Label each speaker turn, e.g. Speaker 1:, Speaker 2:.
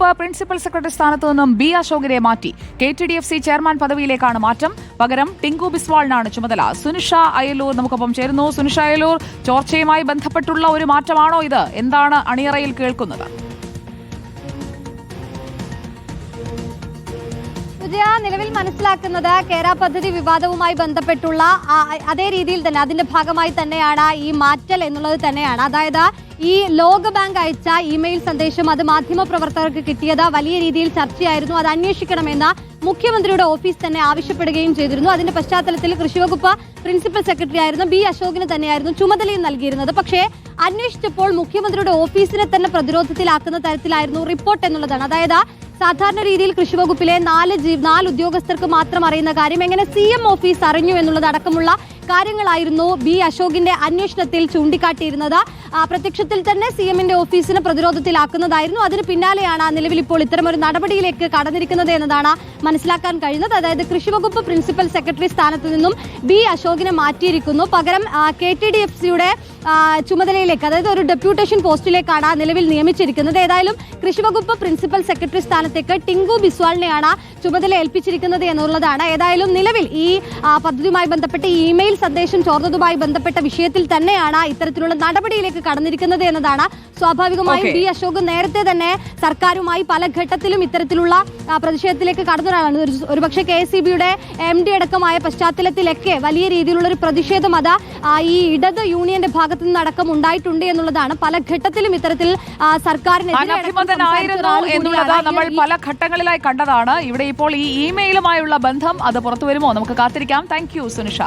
Speaker 1: വകുപ്പ് principal secretary സ്ഥാനത്തു നിന്നും ബി അശോകിനെ മാറ്റി. K T D F C chairman പദവിയിലേക്കാണ് മാറ്റം. പകരം ടിങ്കു ബിസ്വാളിനാണ് ചുമതല. സുനിഷ അയലൂർ നമുക്കൊപ്പം ചേരുന്നു. സുനിഷ അയലൂർ ചോർച്ചയുമായി ബന്ധപ്പെട്ടുള്ള ഒരു മാറ്റമാണോ ഇത്? എന്താണ് അണിയറയിൽ കേൾക്കുന്നത്?
Speaker 2: വിജയ നിലവിൽ മനസ്സിലാക്കുന്നത് കേര പദ്ധതി വിവാദവുമായി ബന്ധപ്പെട്ടുള്ള അതേ രീതിയിൽ തന്നെ അതിന്റെ ഭാഗമായി തന്നെയാണ് ഈ മാറ്റൽ എന്നുള്ളത് തന്നെയാണ്. അതായത് ഈ ലോകബാങ്ക് അയച്ച ഇമെയിൽ സന്ദേശം അത് മാധ്യമപ്രവർത്തകർക്ക് കിട്ടിയത് വലിയ രീതിയിൽ ചർച്ചയായിരുന്നു. അത് അന്വേഷിക്കണമെന്ന് മുഖ്യമന്ത്രിയുടെ ഓഫീസ് തന്നെ ആവശ്യപ്പെടുകയും ചെയ്തിരുന്നു. അതിന്റെ പശ്ചാത്തലത്തിൽ കൃഷിവകുപ്പ് പ്രിൻസിപ്പൽ സെക്രട്ടറി ആയിരുന്നു ബി അശോകിന് തന്നെയായിരുന്നു ചുമതലയും നൽകിയിരുന്നത്. പക്ഷേ അന്വേഷിച്ചപ്പോൾ മുഖ്യമന്ത്രിയുടെ ഓഫീസിനെ തന്നെ പ്രതിരോധത്തിലാക്കുന്ന തരത്തിലായിരുന്നു റിപ്പോർട്ട് എന്നുള്ളതാണ്. അതായത് സാധാരണ രീതിയിൽ കൃഷി വകുപ്പിലെ നാല് നാല് ഉദ്യോഗസ്ഥർക്ക് മാത്രം അറിയുന്ന കാര്യം എങ്ങനെ സി എം ഓഫീസ് അറിഞ്ഞു എന്നുള്ളതടക്കമുള്ള കാര്യങ്ങളായിരുന്നു ബി അശോകിന്റെ അന്വേഷണത്തിൽ ചൂണ്ടിക്കാട്ടിയിരുന്നത്. പ്രത്യക്ഷത്തിൽ തന്നെ സി എമ്മിന്റെ ഓഫീസിനെ പ്രതിരോധത്തിലാക്കുന്നതായിരുന്നു. അതിന് പിന്നാലെയാണ് നിലവിൽ ഇപ്പോൾ ഇത്തരമൊരു നടപടിയിലേക്ക് കടന്നിരിക്കുന്നത് എന്നതാണ് മനസ്സിലാക്കാൻ കഴിയുന്നത്. അതായത് കൃഷി വകുപ്പ് പ്രിൻസിപ്പൽ സെക്രട്ടറി സ്ഥാനത്ത് നിന്നും ബി അശോകിനെ മാറ്റിയിരിക്കുന്നു. പകരം കെ ടി ഡി എഫ് സിയുടെ ചുമതലയിലേക്ക് അതായത് ഒരു ഡെപ്യൂട്ടേഷൻ പോസ്റ്റിലേക്കാണ് നിലവിൽ നിയമിച്ചിരിക്കുന്നത്. ഏതായാലും കൃഷി വകുപ്പ് പ്രിൻസിപ്പൽ സെക്രട്ടറി സ്ഥാനത്തേക്ക് ടിങ്കു ബിസ്വാളിനെയാണ് ചുമതല ഏൽപ്പിച്ചിരിക്കുന്നത് എന്നുള്ളതാണ്. ഏതായാലും നിലവിൽ ഈ പദ്ധതിയുമായി ബന്ധപ്പെട്ട് ഇമെയിൽ സന്ദേശം ചോർന്നതുമായി ബന്ധപ്പെട്ട വിഷയത്തിൽ തന്നെയാണ് ഇത്തരത്തിലുള്ള നടപടിയിലേക്ക് കടന്നിരിക്കുന്നത് എന്നതാണ് സ്വാഭാവികമായും. ബി അശോക് നേരത്തെ തന്നെ സർക്കാരുമായി പല ഘട്ടത്തിലും ഇത്തരത്തിലുള്ള പ്രതിഷേധത്തിലേക്ക് കടന്ന ഒരാളാണ് ഒരു- ഒരുപക്ഷെ കെ എസ് സി ബിയുടെ എം ഡി അടക്കമായ പശ്ചാത്തലത്തിലൊക്കെ വലിയ രീതിയിലുള്ള ഒരു പ്രതിഷേധം അത് ഈ ഇടത് യൂണിയന്റെ ഭാഗത്തു നിന്ന് അടക്കം ഉണ്ടായിട്ടുണ്ട് എന്നുള്ളതാണ്. പല ഘട്ടത്തിലും ഇത്തരത്തിൽ സർക്കാരിനെതിരെ
Speaker 1: എന്നുള്ളത് നമ്മൾ പല ഘട്ടങ്ങളിലായി കണ്ടതാണ്. ഇവിടെ ഇപ്പോൾ ഈ ഇമെയിലുമായുള്ള ബന്ധം അത് പുറത്തു വരുമോ? നമുക്ക് കാത്തിരിക്കാം. Thank you Sunisha.